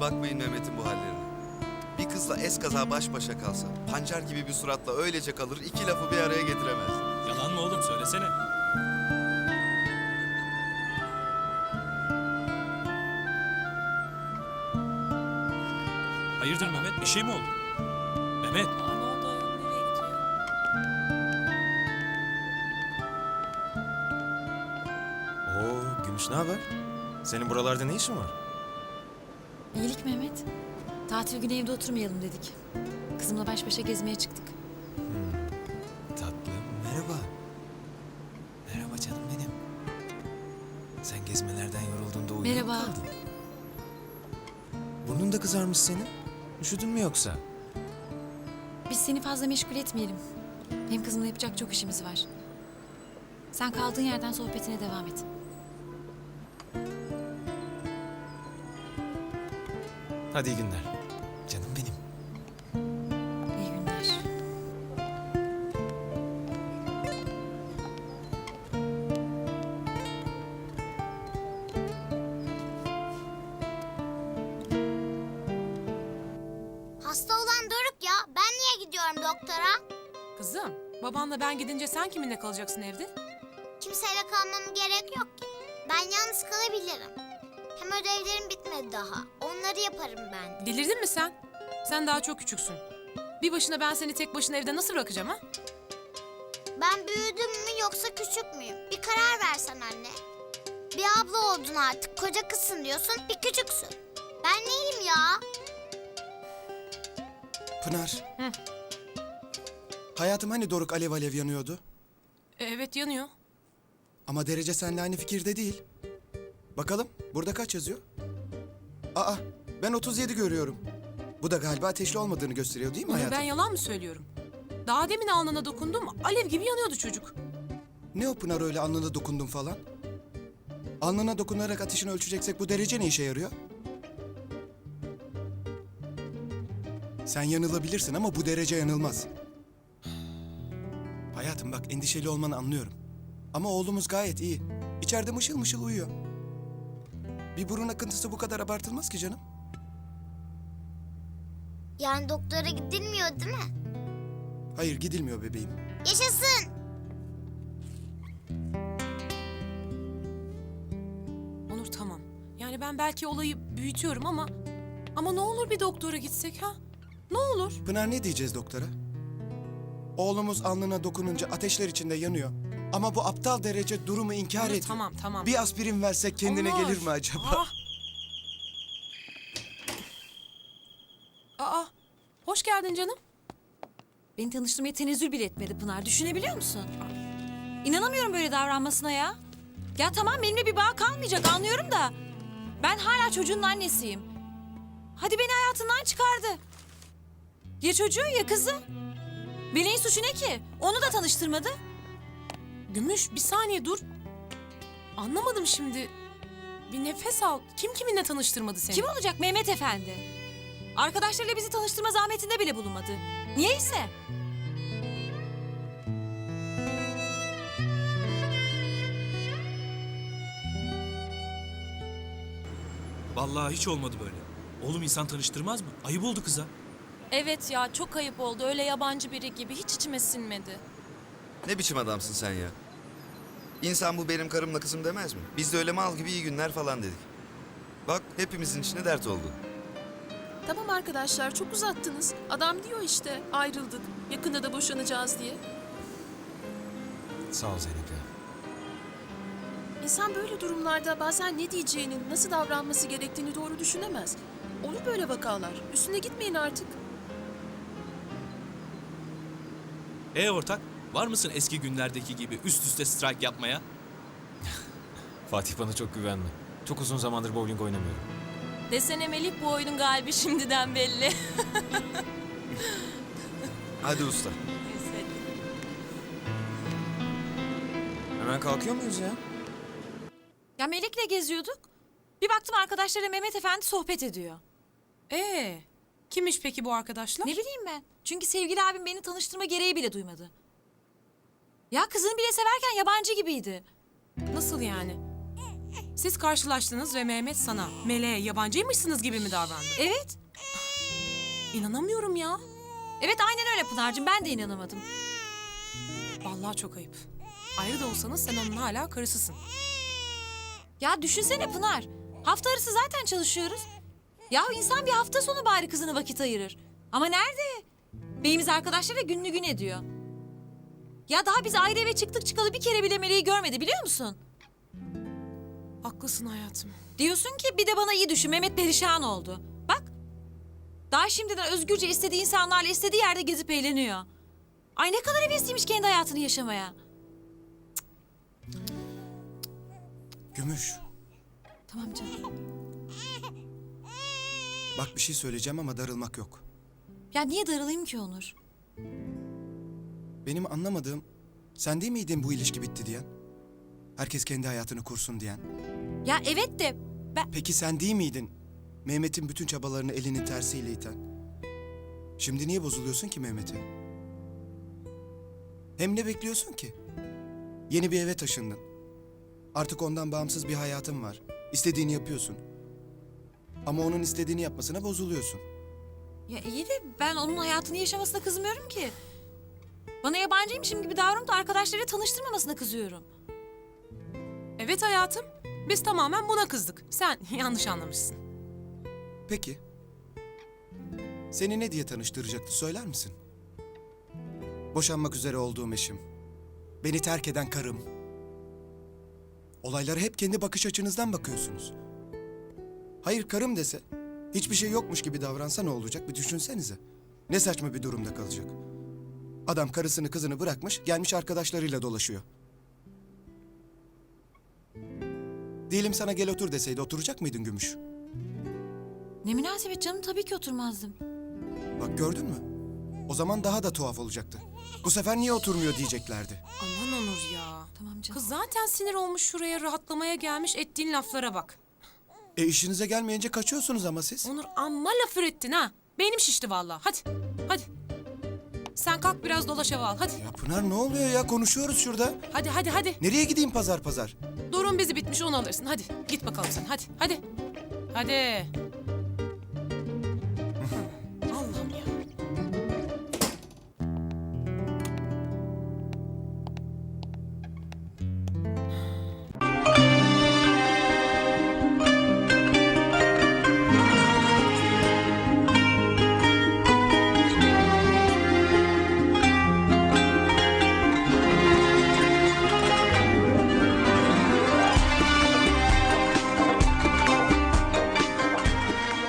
Siz bakmayın Mehmet'in bu hallerine. Bir kızla eskaza baş başa kalsa, pancar gibi bir suratla öylece kalır, iki lafı bir araya getiremez. Yalan mı oğlum söylesene. Hayırdır Mehmet bir şey mi oldu? Mehmet Aa, ne oldu? Nereye gidiyor? Oo Gümüş ne haber? Senin buralarda ne işin var? İyilik Mehmet. Tatil günü evde oturmayalım dedik. Kızımla baş başa gezmeye çıktık. Tatlım merhaba. Merhaba canım benim. Sen gezmelerden yorulduğunda uyuyup Merhaba. kaldın. Burnun da kızarmış senin. Üşüdün mü yoksa? Biz seni fazla meşgul etmeyelim. Hem kızımla yapacak çok işimiz var. Sen kaldığın yerden sohbetine devam et. Hadi iyi günler. Canım benim. İyi günler. Hasta olan Doruk ya. Ben niye gidiyorum doktora? Kızım, babanla ben gidince sen kiminle kalacaksın evde? Kimseyle kalmama gerek yok ki. Ben yalnız kalabilirim. Hem ödevlerim bitmedi daha. Onları yaparım ben. Delirdin mi sen? Sen daha çok küçüksün. Bir başına ben seni tek başına evde nasıl bırakacağım ha? Ben büyüdüm mü yoksa küçük müyüm? Bir karar versen anne. Bir abla oldun artık. Koca kızsın diyorsun. Bir küçüksün. Ben neyim ya? Pınar. Hayatım hani Doruk alev alev yanıyordu? E, evet yanıyor. Ama derece seninle aynı fikirde değil. Bakalım burada kaç yazıyor? Aa ben 37 görüyorum. Bu da galiba ateşli olmadığını gösteriyor değil mi Onur hayatım? ben yalan mı söylüyorum? Daha demin alnına dokundum, alev gibi yanıyordu çocuk. Ne o Pınar öyle alnına dokundun falan? Alnına dokunarak ateşini ölçeceksek bu derece ne işe yarıyor? Sen yanılabilirsin ama bu derece yanılmaz. Hayatım bak endişeli olmanı anlıyorum. Ama oğlumuz gayet iyi. İçeride mışıl mışıl uyuyor. Bir burun akıntısı bu kadar abartılmaz ki canım. Yani doktora gidilmiyor değil mi? Hayır gidilmiyor bebeğim. Yaşasın. Onur tamam. Yani ben belki olayı büyütüyorum ama... Ama ne olur bir doktora gitsek ha? Ne olur? Pınar ne diyeceğiz doktora? Oğlumuz alnına dokununca ateşler içinde yanıyor. Ama bu aptal derece durumu inkar ediyor. tamam tamam. Bir aspirin versek kendine Onur. gelir mi acaba? Ah! Aa, hoş geldin canım. Beni tanıştırmaya tenezzül bile etmedi Pınar. Düşünebiliyor musun? İnanamıyorum böyle davranmasına ya. Ya tamam benimle bir bağ kalmayacak anlıyorum da. Ben hala çocuğun annesiyim. Hadi beni hayatından çıkardı. Ya çocuğu ya kızı. Meleğin suçu ne ki? Onu da tanıştırmadı. Gümüş bir saniye dur. Anlamadım şimdi. Bir nefes al. Kim kiminle tanıştırmadı seni? Kim olacak Mehmet Efendi? Arkadaşlarıyla bizi tanıştırma zahmetinde bile bulunmadı. Niyeyse. vallahi hiç olmadı böyle. Oğlum insan tanıştırmaz mı? Ayıp oldu kıza. Evet ya çok ayıp oldu. Öyle yabancı biri gibi hiç içime sinmedi. Ne biçim adamsın sen ya? İnsan bu benim karımla kızım demez mi? Biz de öyle mal gibi iyi günler falan dedik. Bak hepimizin içine dert oldu. Tamam arkadaşlar çok uzattınız. Adam diyor işte ayrıldık. Yakında da boşanacağız diye. Sağ ol Zeynep ya. İnsan böyle durumlarda bazen ne diyeceğini, nasıl davranması gerektiğini doğru düşünemez. Olur böyle vakalar. Üstüne gitmeyin artık. E ortak var mısın eski günlerdeki gibi üst üste strike yapmaya? Fatih bana çok güvenme. Çok uzun zamandır bowling oynamıyorum. Desene Melih bu oyunun galibi şimdiden belli. Hadi usta. Hemen kalkıyor muyuz ya? Ya Melek'le geziyorduk. Bir baktım arkadaşlarıyla Mehmet Efendi sohbet ediyor. Ee, kimmiş peki bu arkadaşlar? Ne bileyim ben. Çünkü sevgili abim beni tanıştırma gereği bile duymadı. Ya kızını bile severken yabancı gibiydi. Nasıl yani? Siz karşılaştınız ve Mehmet sana meleğe yabancıymışsınız gibi mi davrandı? Evet. İnanamıyorum ya. Evet aynen öyle Pınar'cığım ben de inanamadım. Vallahi çok ayıp. Ayrı da olsanız sen onun hala karısısın. Ya düşünsene Pınar. Hafta arası zaten çalışıyoruz. Ya insan bir hafta sonu bari kızına vakit ayırır. Ama nerede? Beyimiz arkadaşlarla gününü gün ediyor. Ya daha biz ayrı eve çıktık çıkalı bir kere bile Meleği görmedi biliyor musun? Haklısın hayatım. Diyorsun ki bir de bana iyi düşün Mehmet perişan oldu. Bak. Daha şimdiden özgürce istediği insanlarla istediği yerde gezip eğleniyor. Ay ne kadar hevesliymiş kendi hayatını yaşamaya. Gümüş. Tamam canım. Bak bir şey söyleyeceğim ama darılmak yok. Ya niye darılayım ki Onur? Benim anlamadığım sen değil miydin bu ilişki bitti diyen? Herkes kendi hayatını kursun diyen. Ya evet de ben... Peki sen değil miydin? Mehmet'in bütün çabalarını elinin tersiyle iten. Şimdi niye bozuluyorsun ki Mehmet'e? Hem ne bekliyorsun ki? Yeni bir eve taşındın. Artık ondan bağımsız bir hayatın var. İstediğini yapıyorsun. Ama onun istediğini yapmasına bozuluyorsun. Ya iyi de ben onun hayatını yaşamasına kızmıyorum ki. Bana yabancıymışım gibi davranıp da arkadaşlarıyla tanıştırmamasına kızıyorum. Evet hayatım. Biz tamamen buna kızdık. Sen yanlış anlamışsın. Peki. Seni ne diye tanıştıracaktı söyler misin? Boşanmak üzere olduğum eşim. Beni terk eden karım. Olaylara hep kendi bakış açınızdan bakıyorsunuz. Hayır karım dese, hiçbir şey yokmuş gibi davransa ne olacak bir düşünsenize. Ne saçma bir durumda kalacak. Adam karısını kızını bırakmış, gelmiş arkadaşlarıyla dolaşıyor. Diyelim sana gel otur deseydi oturacak mıydın Gümüş? Ne münasebet canım tabii ki oturmazdım. Bak gördün mü? O zaman daha da tuhaf olacaktı. Bu sefer niye oturmuyor diyeceklerdi. Aman Onur ya. Tamam canım. Kız zaten sinir olmuş şuraya rahatlamaya gelmiş ettiğin laflara bak. E işinize gelmeyince kaçıyorsunuz ama siz. Onur amma laf ürettin ha. Beynim şişti vallahi. Hadi. Hadi. Sen kalk biraz dolaş hava al. Hadi. Ya Pınar ne oluyor ya? Konuşuyoruz şurada. Hadi hadi hadi. Nereye gideyim pazar pazar? Durun bizi bitmiş onu alırsın. Hadi. Git bakalım sen. Hadi. Hadi. Hadi.